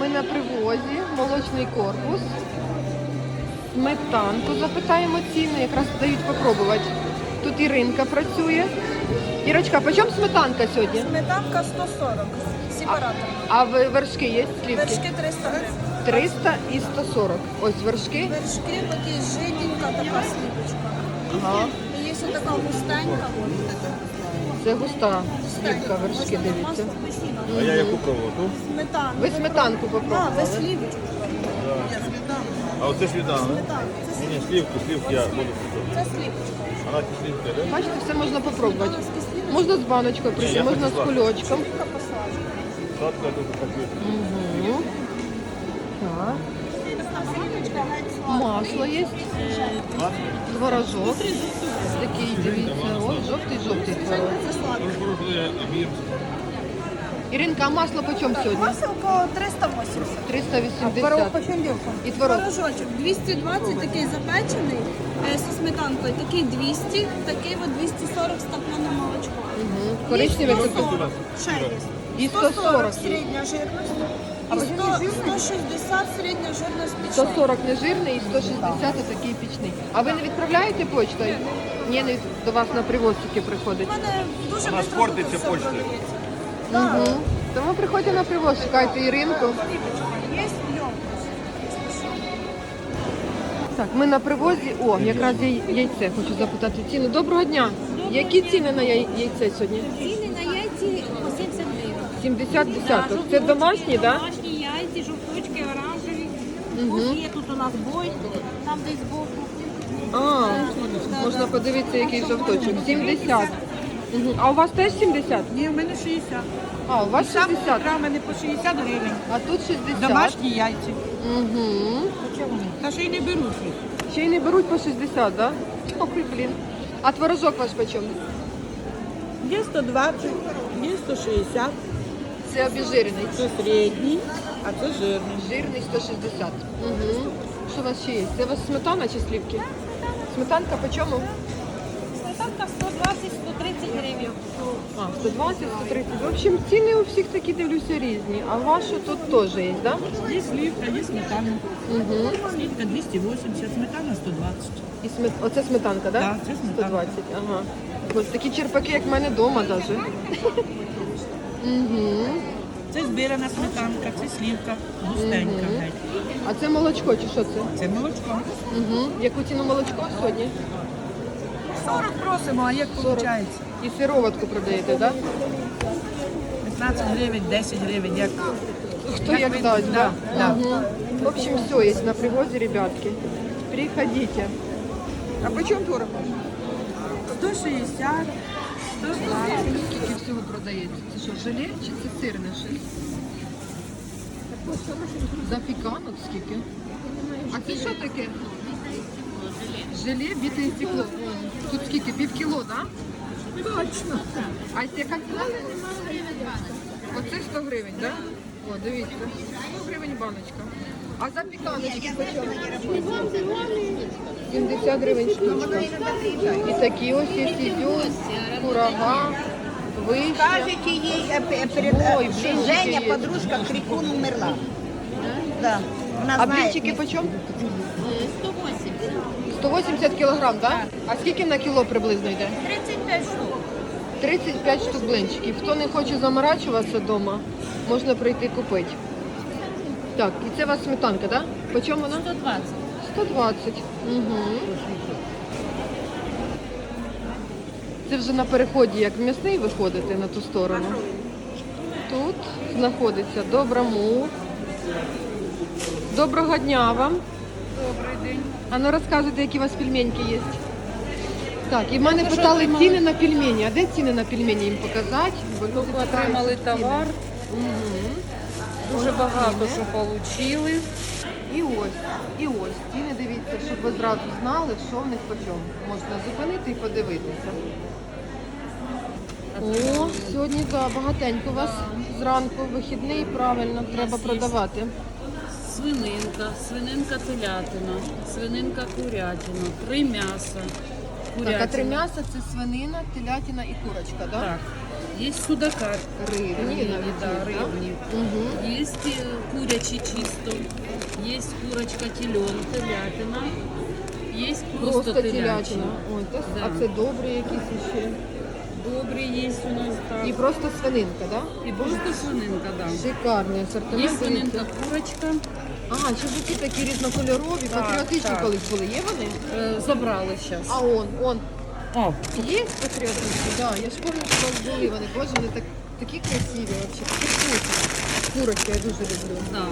Ми на привозі, молочний корпус. Сметанку запитаємо ціни, якраз дають попробувати. Тут Іринка працює. Ірочка, по чому сметанка сьогодні? Сметанка 140, сепаратор. А в- вершки є слівки? Вершки 300 гривень. 300 і 140. Ось вершки. Вершки такі жиденька, така сліпочка. Ага. І є ще така густенька. Це густа слівка, вершки, дивіться. А я яку пробував? Ту? Сметана. Ви сметанку А, ви попробували? слівочку. А оце ж віддано. Ні, ні, слівку, слівку я буду. це слівочка. А на слівки, так? Бачите, все можна попробувати. Можна з баночкою прийти, я можна з кульочком. Сладка тут хочу. Угу. Так. Масло є, творожок. Такий, дивіться, ось жовтий-жовтий творог. Іринка, а масло по чому сьогодні? Маселко 380. 380. І творог. Творожочок 220, такий запечений е, зі сметанкою. Такий 200, такий от 240 стакане молочко. Угу. Коричневий це 140. Ще є. І 140 є. середня жирність. А І 100, 160 середня жирність пічна. 140 нежирний і 160 такий пічний. А ви не відправляєте почтою? Ні, не до вас на привоз тільки приходить. У мене дуже Вона швидко спортиться все почтою. продається. Угу. Тому приходьте на привоз, шукайте Іринку. Є льон. Так, ми на привозі. О, якраз є яйце, хочу запитати ціну. Доброго дня. Які ціни на яй- яйце сьогодні? Ціни на яйці по 70 гривень. 70 десяток. Це домашні, так? Домашні яйці, жовточки, оранжеві. Ось є тут у нас бой, там десь збоку. А, можна подивитися, який жовточок. 70. Угу. А у вас теж 70? Ні, в мене 60. А, у вас 60. Грам мене по 60 гривень. А тут 60. Домашні яйці. Угу. Та ще й не беруть їх. Ще й не беруть по 60, так? Да? Ой, блін. А творожок ваш почем? Є 120, є 160, Це обезжирений. це середній, а це жирний. Жирний 160. Угу. Що у вас ще є? Це у вас сметана чи слівки? Сметанка по чому? Сметанка 120-130 гривень. А, 120, 130. В общем, ціни у всіх такі дивлюся різні. А вашу тут теж є, так? Да? Є слівка, є сметана. Угу. Слівка 280, сметана 120. І смет... Оце сметанка, так? Да? Так, це сметанка. 120, ага. Ось такі черпаки, як в мене вдома навіть. Угу. Це збирана сметанка, це слівка, густенька. геть. А це молочко чи що це? Це молочко. Угу. Яку ціну молочко сьогодні? 40 просимо, а як 40. виходить? І сироватку продаєте, так? Да? 15 гривень, 10 гривень, як Хто як дасть, да? Да. Угу. В общем, все есть на привозе, ребятки. Приходите. А почем творог? 160, 120. Скільки всього продається? Це що, желе чи це сирне щось? Запіканок скільки? А це що таке? Желе, біте і стекло. Тут скільки? Пів кіло, так? Точно. А це яка? Оце 100 гривень, так? О, дивіться. 100 гривень баночка. А запіканочки по чому? 70 гривень штучка. І такі ось є сідюн, курага, вища. Скажете ей э, п- перед, Ой, э, блинчики Женя, есть. подружка, Крикун умерла. Да. Она А знает. блінчики по чому? 180. 180 кілограм, так? А скільки на кіло приблизно йде? 35 штук. 35 штук блинчиків. Хто не хоче заморачуватися вдома, можна прийти купити. Так, і це у вас сметанка, так? По чому вона? 120. 120. Угу. Це вже на переході, як в м'ясний виходити на ту сторону. Тут знаходиться Доброму. Доброго дня вам. Добрий день. А ну розказуйте, які у вас пельменьки є. Так, і в мене питали ціни на пельмені. А де ціни на пельмені їм показати? Бо люди Отримали товар, Мгм. Дуже багато що отримали. І ось, і ось. Ціни дивіться, щоб ви зразу знали, що в них по чому. Можна зупинити і подивитися. О, сьогодні да, багатенько у вас зранку вихідний, правильно, треба продавати. Свининка, свининка телятина, свининка курятина, три м'яса. Так, а три м'яса це свинина, телятина і курочка, так? Так Есть судака. Рыбные, Рыбные, навіть да, є, да? рыбные. Угу. Есть э, курячий чисто. Есть курочка телен, телятина. Есть просто, Просто телячина. телятина. Ой, та, Да. А це добрі якісь ще. Добрый есть у нас, так. І просто свининка, так? Да? И просто свининка, да. Шикарний асортимент. Есть свининка, курочка. А, ще ж такі такі різнокольорові, Так, патріотичні так. колись були. Є вони? Э, забрала сейчас. А он, он. О, Є патріотичні? Да, я ж пам'ятаю, що у вас були вони. Боже, вони так, такі красиві, вообще, такі вкусні. Курочки я дуже люблю. да.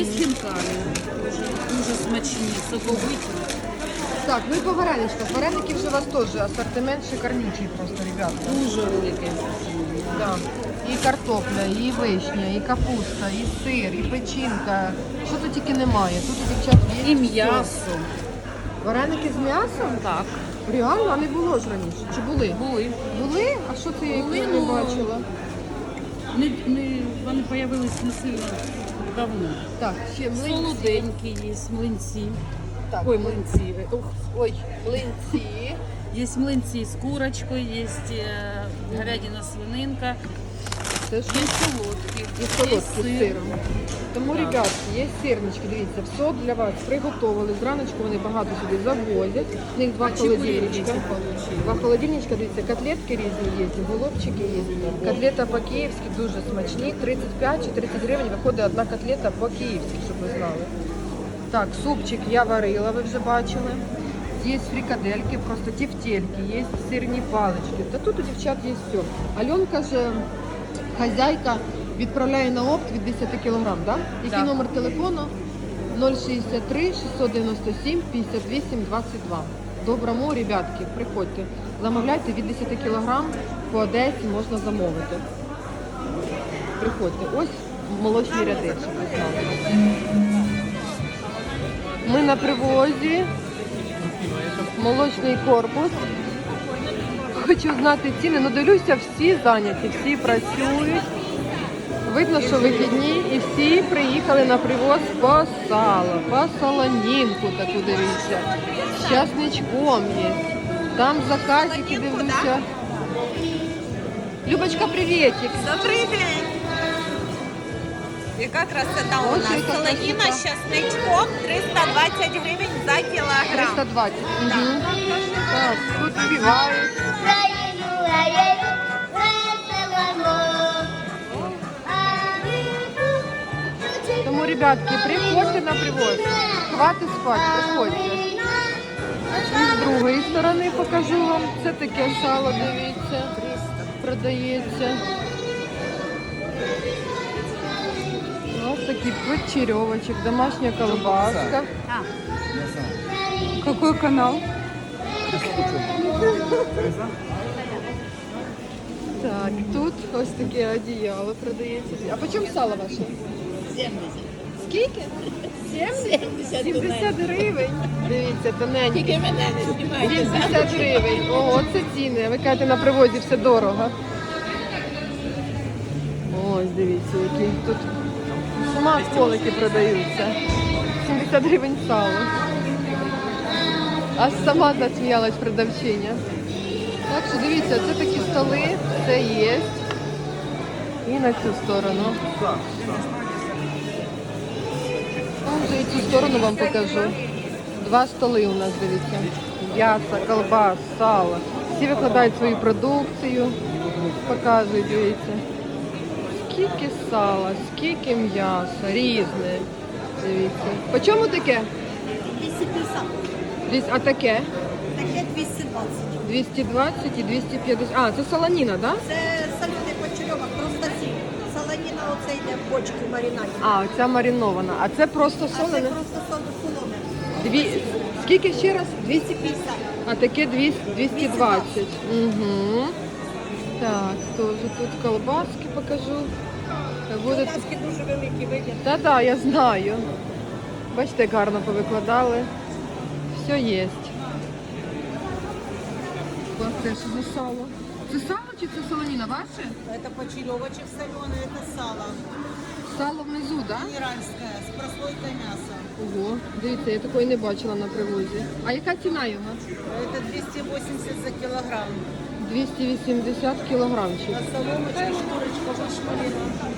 Есть хинкали. Дуже, дуже смачні, соковиті. Так, ну і по вареничках. Вареники вже у вас теж асортимент шикарнючий просто, ребята. Дуже велике. Да. І картопля, і вишня, і капуста, і сир, і печінка. Що тут тільки немає. Тут у дівчат є. І все. м'ясо. Вареники з м'ясом? Так. Реально, а не було ж раніше. Чи були? Були. Були? А що ти їх Були, не ну, бачила? Не, не, вони появились не сильно давно. Так, ще млинці. Солоденькі є, млинці. Так, Ой, млинці. Ух. Ой, млинці. Є млинці з курочкою, є е, говядина свининка, Це ж є солодкі, і солодкі з сиром. Тому, Так. ребятки, є сирнички, дивіться, все для вас приготовили. Зраночку вони багато сюди завозять. В них два холодильничка. Два холодильничка, дивіться, котлетки різні є, голубчики є. Котлета по-київськи дуже смачні. 35 чи 30 гривень виходить одна котлета по-київськи, щоб ви знали. Так, супчик я варила, ви вже бачили. Є фрикадельки, просто тефтельки, є сирні палички. Та тут у дівчат є все. Альонка ж хазяйка відправляє на опт від 10 кг, да? Який Так. номер телефону? 063 697 58 22. Доброму, ребятки, приходьте. Замовляйте від 10 кг по Одесі можна замовити. Приходьте. Ось молочні ви. Ми на привозі. Молочний корпус. Хочу знати ціни. Ну дивлюся, всі зайняті, всі працюють. Видно, що вихідні і всі приїхали на привоз по сало, по солонінку таку дивіться. З часничком є. Там заказики дивлюся. Любочка, привітик. Добрий день! Яка красота у нас? Солоніна з часничком 320 гривень за кілограм. 320. Угу. Так, тут співають. Тому, ребятки, приходьте на привоз. Хватить спати, приходьте. І з другої сторони покажу вам. Це таке сало, дивіться, продається. Ось такий печерьовочок, домашня колбаска. Какой канал? Так, тут ось таке одіяло продається. А по чому сало ваше? 70. Скільки? 70? 70 гривень. Дивіться, тоненьке. Тільки мене не знімайте. 70 гривень. Ого, це ціни. Ви кажете, на привозі все дорого. Ось, дивіться, які тут смаколики продаються. 70 гривень сало. Аж сама засміялась продавчиня. Так що дивіться, це такі столи, це є. І на цю сторону. Там вже і цю сторону вам покажу. Два столи у нас, дивіться. М'ясо, колбас, сало. Всі викладають свою продукцію, показують, дивіться. Скільки сала, скільки м'яса, різне. Дивіться. По чому таке? 250. А таке? Таке 220. 220 і 250. А, це солоніна, так? Да? Це солений почерьовок, просто сіль. Солоніна оце йде в бочки маринаді. А, оця маринована. А це просто А це просто солоне. Дві... Скільки ще раз? 250. 250. А таке 200, 220. Угу. Так, теж тут колбаски покажу. Буде... Колбаски дуже великі вигляд. Та-да, я знаю. Бачите, як гарно повикладали. Все є. Це що за сало? Це сало чи це солоніна? Ваше? Це почерьовочок солений, це сало. Сало внизу, так? Да? Генеральське, з прослойкою м'яса. Ого, дивіться, я такої не бачила на привозі. А яка ціна його? Це 280 за кілограм. 280 кілограмчик.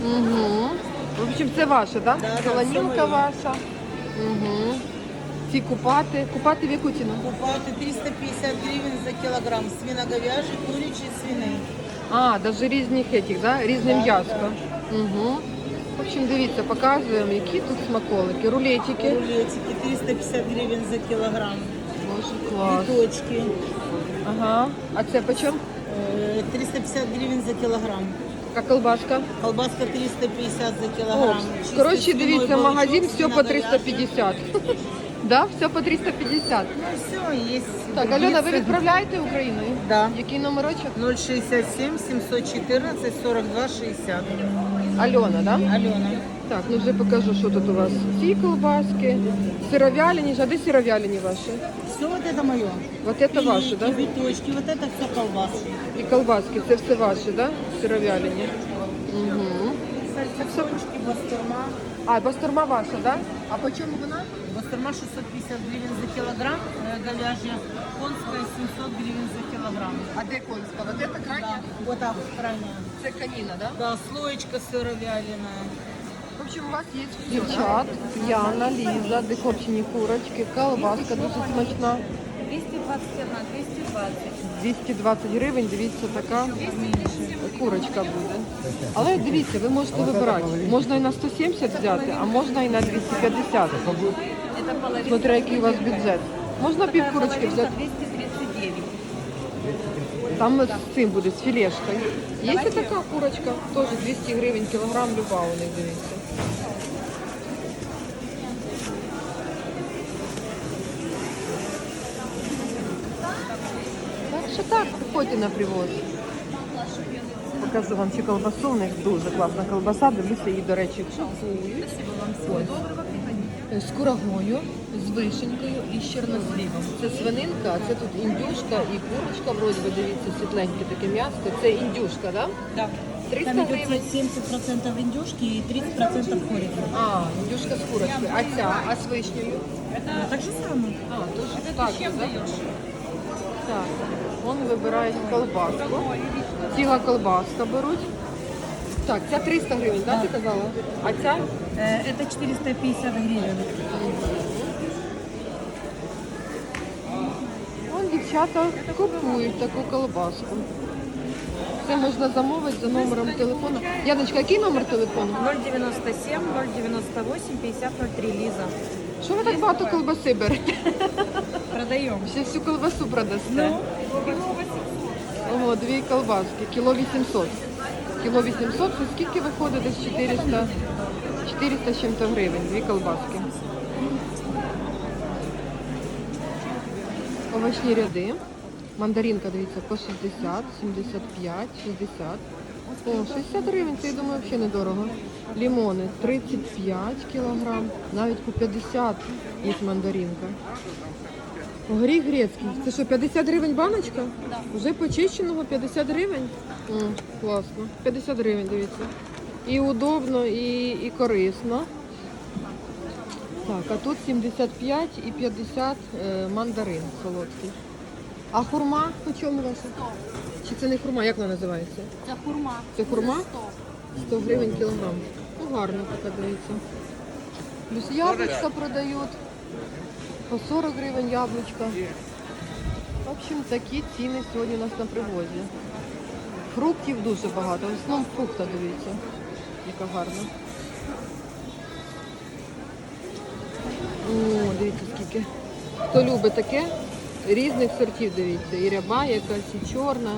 Угу. В общем, це ваше, так? Да? Солонінка ваша. Угу. Ці купати. Купати в яку ціну? Купаты 350 гривен за килограмм. Свиноговяжий, курячий, свиный. А, даже різних етих, да? Різне м'ясо. Угу. В общем, дивіться, показуємо, які тут смаколики. Рулетики. Рулетики 350 гривен за килограмм. Боже, клас. Биточки Ага. А це по чому? э, 350 гривен за килограмм. А колбаска? Колбаска 350 за О, килограмм. Чистый коротше, свиной дивіться, балычок, магазин все по свиноговяжий. 350. Да, все по 350. Ну все, есть. Так, Альона, ви відправляєте Україною? Да. Який номерочок? 067 714 42 60. Альона, да? Алена. Так, ну вже покажу, що тут у вас. Ці колбаски, сировялені, а де сировялені ваші? Все вот это мое. Вот это ваші, да? биточки, вот это все колбасы. І колбаски, це все ваші, да? Сировялені. Угу. Сальсочки, бастурма. А, бастурма ваша, да? А по чому вона? Бастурма 650 гривен за килограмм, э, говяжья. Конская 700 гривен за килограмм. А де конська? Вот это крайня? Вот так вот, крайняя. Це каніна, да? Да, слоечка сыровяленая. В общем, у вас є дівчат, Яна, Ліза, декорчені курочки, колбаска дуже смачна. 221, 220. 220 гривень, дивіться, така курочка буде. Але дивіться, ви можете вибирати. Можна і на 170 взяти, а можна і на 250. Смотря який у вас бюджет. Можна пів курочки взяти. 239. Там з цим буде, з філешкою. Є така курочка, теж 200 гривень кілограм, люба у них, дивіться. Так так, приходьте на привоз. Покажу вам цю колбасу, у них дуже класна колбаса, дивлюся її, до речі, купують. Ось. З курагою, з вишенькою і з чорносливом. Це свининка, це тут індюшка і курочка, вроді би, дивіться, світленьке таке м'ясо. Це індюшка, так? Да. 300 Там гривень. 70% индюшки и 30% хорика. А, індюшка з курочкою. А ця, а з вишнею? Так же самое. А, теж так, да? Так, вони вибирають колбаску. Ціла колбаска беруть. Так, ця 300 гривень, так, ти казала? А ця? Э, Это 450 гривен. Вон дівчата купують таку колбаску. Це можна замовити за номером телефону. Яночка, який номер телефону? 097, 098, 5003, Лиза. Що ви так багато колбаси берете? Продаем. Ще всю колбасу продасте. Ого, дві колбаски, кіло 800. Кіло 800, це скільки виходить? Десь 400, 400 з чим-то гривень, дві колбаски. Овочні ряди. Мандаринка, дивіться, по 60, 75, 60. О, 60 гривень, це, я думаю, взагалі недорого. Лімони 35 кілограм, навіть по 50 є мандаринка. Горіх грецький. Це що, 50 гривень баночка? Так. Вже почищеного 50 гривень? О, класно. 50 гривень, дивіться. І удобно, і, і корисно. Так, а тут 75 і 50 е, мандарин солодкий. А хурма по чому ваша? Чи це не хурма, як вона називається? Це хурма. Це хурма? 100 гривень кілограм. Ну гарно така дивіться. Плюс яблучка продають. По 40 гривень яблучка. В общем, такі ціни сьогодні у нас на привозі. Фруктів дуже багато. В основному фрукта дивіться. Яка гарна. О, дивіться скільки. Хто любить таке, різних сортів дивіться. І ряба якась, і чорна,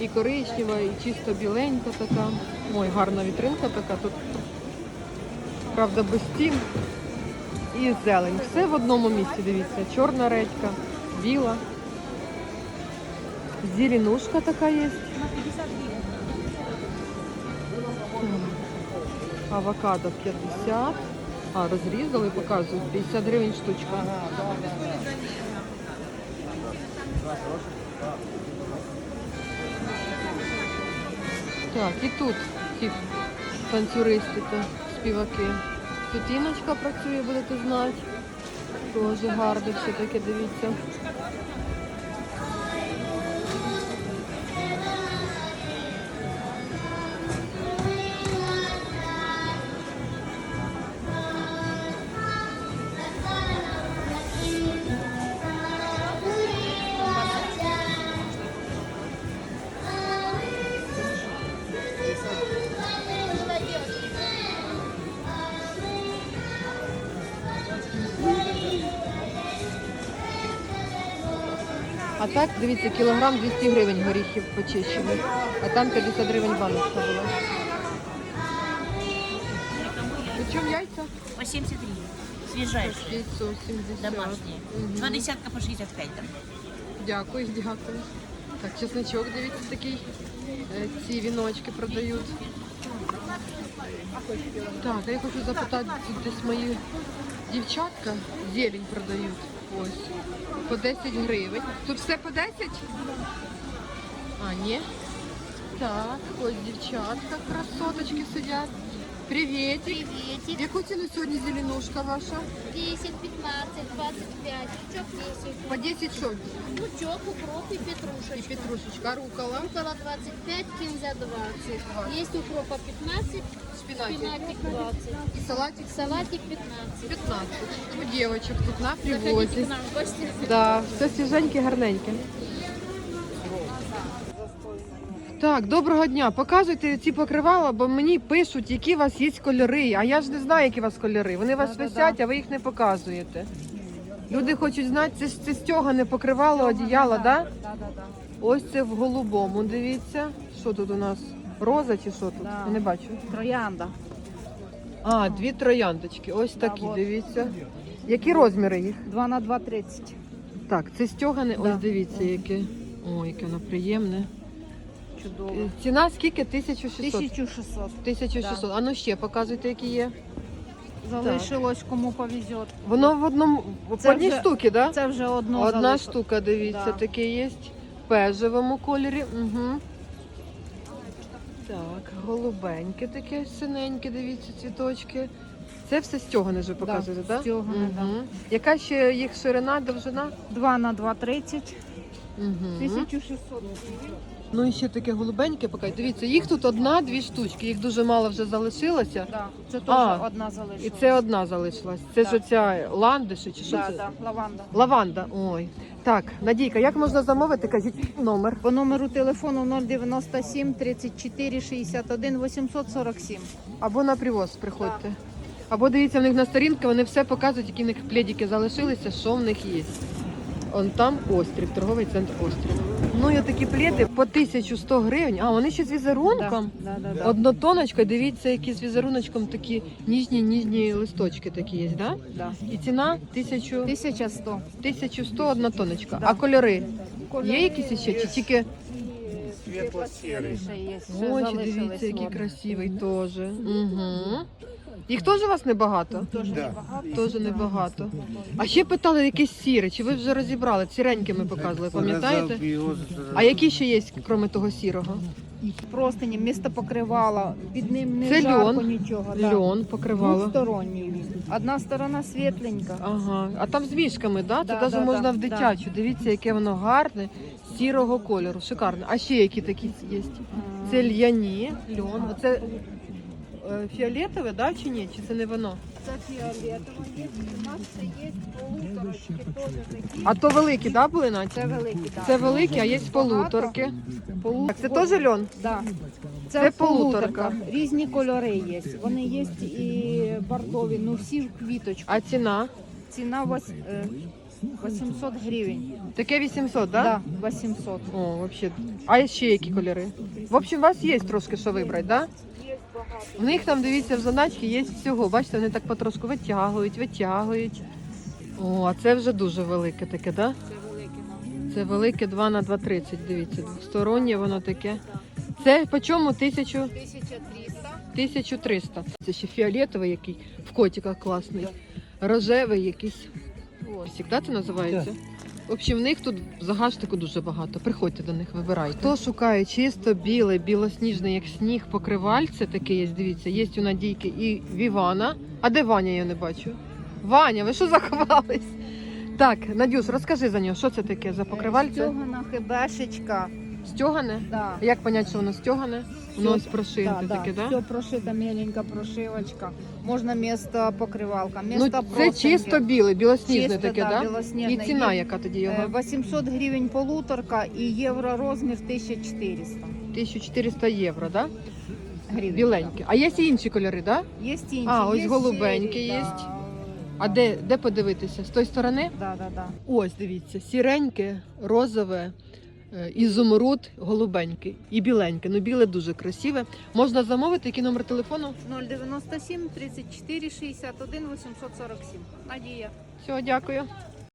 і коричнева, і чисто біленька така. Ой, гарна вітринка така тут. Правда, без стін. І зелень. Все в одному місці, дивіться. Чорна редька, біла. Зеленушка така є. Авокадо 50. А, розрізали, показують. 50 гривень штучка. Так, і тут ті танцюристи та співаки. Тут Іночка працює, будете знати. Дуже гарно все таке, дивіться. Дивіться, кілограм 200 гривень горіхів почищені. А там 50 гривень баночка була. Причому яйця? По 70 гривен. Свежайшие. Яйцо 70. Домашние. Два десятка по 65 там. Дякую, дякую. Так, чесночок, дивіться, такий. Е, Ці віночки продають. Так, а я хочу запитати, тут десь мої дівчатка зелень продають. Ось. По 10 гривень. Тут все по 10? А, ні. Так, ось дівчатка, красоточки сидять. Привіт. Приветик. Яку ціну сьогодні зеленушка ваша? 10, 15, 25, лучок 10. По 10 що? Лучок, укроп и І петрушечка. петрушечка, а рукола, Около 25, кинза 20. Есть укропа 15, шпинатик. спинатик 20. І салатик Салатик 15. 15. У дівчаток тут на привозі. в. Да, все свіженьке, гарненьке. Так, доброго дня. Показуйте ці покривала, бо мені пишуть, які у вас є кольори. А я ж не знаю, які у вас кольори. Вони у вас висять, а ви їх не показуєте. Люди хочуть знати, це ж це стягане покривало, одіяло, да? Ось це в голубому. Дивіться. Що тут у нас? Роза чи що тут? Я не бачу. Троянда. А, дві трояндочки. Ось такі, от. дивіться. Які розміри їх? 2 на 2 30. Так, це стягане. Да. Ось дивіться, яке. Ой, яке воно приємне. Чудово. Е, Ціна скільки? 1600. 1600. 1600. А ну ще показуйте, які є. Залишилось, кому повезет. Воно в одному в Це одній вже- штуці, да? Це вже одно Одна залишилось. штука, дивіться, Да. таке є. В бежевому кольорі. Угу. Так, голубеньке таке, синеньке, дивіться, цвіточки. Це все стягане вже показуєте, так? стягане, да. Яка ще їх ширина, довжина? 2 на 2 30. Угу. 1600. Ну і ще таке голубеньке поки. Дивіться, їх тут одна-дві штучки, їх дуже мало вже залишилося. Да. Це теж А, одна залишилась. І це одна залишилась. Це ж оця ландиші чи що да, це? да, лаванда. Лаванда. Ой. Так, Надійка, як можна замовити? Кажіть номер. По номеру телефону 097 34 61 847. Або на привоз приходьте. Або дивіться в них на сторінки, вони все показують, які в них пледики залишилися, що в них є. Он там острів, торговий центр острів. Ну і такі пледи по 1100 гривень. А вони ще з візерунком. Да, да, да. Однотоночка, дивіться, які з візеруночком такі ніжні ніжні листочки такі є, да? Да. І ціна 1000, 1100. 1100 однотоночка. Да. А кольори? Кольори Є якісь ще? Чи тільки Світло-сірий. Залишились дивіться, який красивий теж. Угу. Їх теж у вас небагато? Теж небагато. Теж небагато. А ще питали якесь сіре, чи ви вже розібрали? Сіреньке ми показували, пам'ятаєте? А які ще є, крім того сірого? Простині, місто покривало, під ним не Це жарко льон. нічого. да. Льон покривало. Двосторонній він. Одна сторона світленька. Ага. А там з мішками, да? Це Да, навіть да, можна да, в дитячу. Дивіться, яке воно гарне, сірого кольору. Шикарне. А ще які такі є? Це льяні, льон. Оце фіолетове, да, чи ні? Чи це не воно? Це фіолетово є. У нас це є полуторочки теж такі. А то великі, да, були Надь? Це великі, так. Це великі, а є полуторки. Так, це теж льон? Да. Це Це, полуторка. полуторка. Різні кольори є. Вони є і бордові, ну всі в квіточку. А ціна? Ціна вось, е, 800 гривень. Таке 800, да? Да, 800. О, вообще. А ще які кольори? В общем, у вас є трошки що вибрати, да? В них там, дивіться, в заначці є всього. Бачите, вони так потрошку витягують, витягують. О, а це вже дуже велике таке, да? Це велике 2 на 2,30, дивіться, двостороннє воно таке. Це по чому? Тисячу? 1300. 1300. Це ще фіолетовий який, в котиках класний. Рожевий якийсь. Осік, да, це називається? В общем, в них тут загашнику дуже багато. Приходьте до них, вибирайте. Хто шукає чисто біле, білосніжне, як сніг, покривальце таке є, дивіться, є у Надійки і в Івана. А де Ваня, я не бачу? Ваня, ви що заховались? Так, Надюш, розкажи за нього, що це таке за покривальце? Стьогана хибешечка. Стьогане? Да. Як понять, що воно стьогане? Воно ось прошите таке, да? Все прошита, меленька прошивочка. Можна місто покривалка, Ну, це простеньке. чисто біле, білосніжне Чисто, таке, да, да? білосніжне. І ціна Є, яка тоді Е, його? 800 гривень полуторка і євро розмір 1400 1400 євро, да? гривень. Біленькі. А є і інші кольори, да? Є інші. А, ось є голубенькі сірі, є. да. А де, де подивитися? З тої сторони? Да, да, да. Ось дивіться, сіреньке, розове, ізумруд, голубенький і біленьке. Ну, біле дуже красиве. Можна замовити, який номер телефону? 097 34 61 847. Надія. Всього дякую.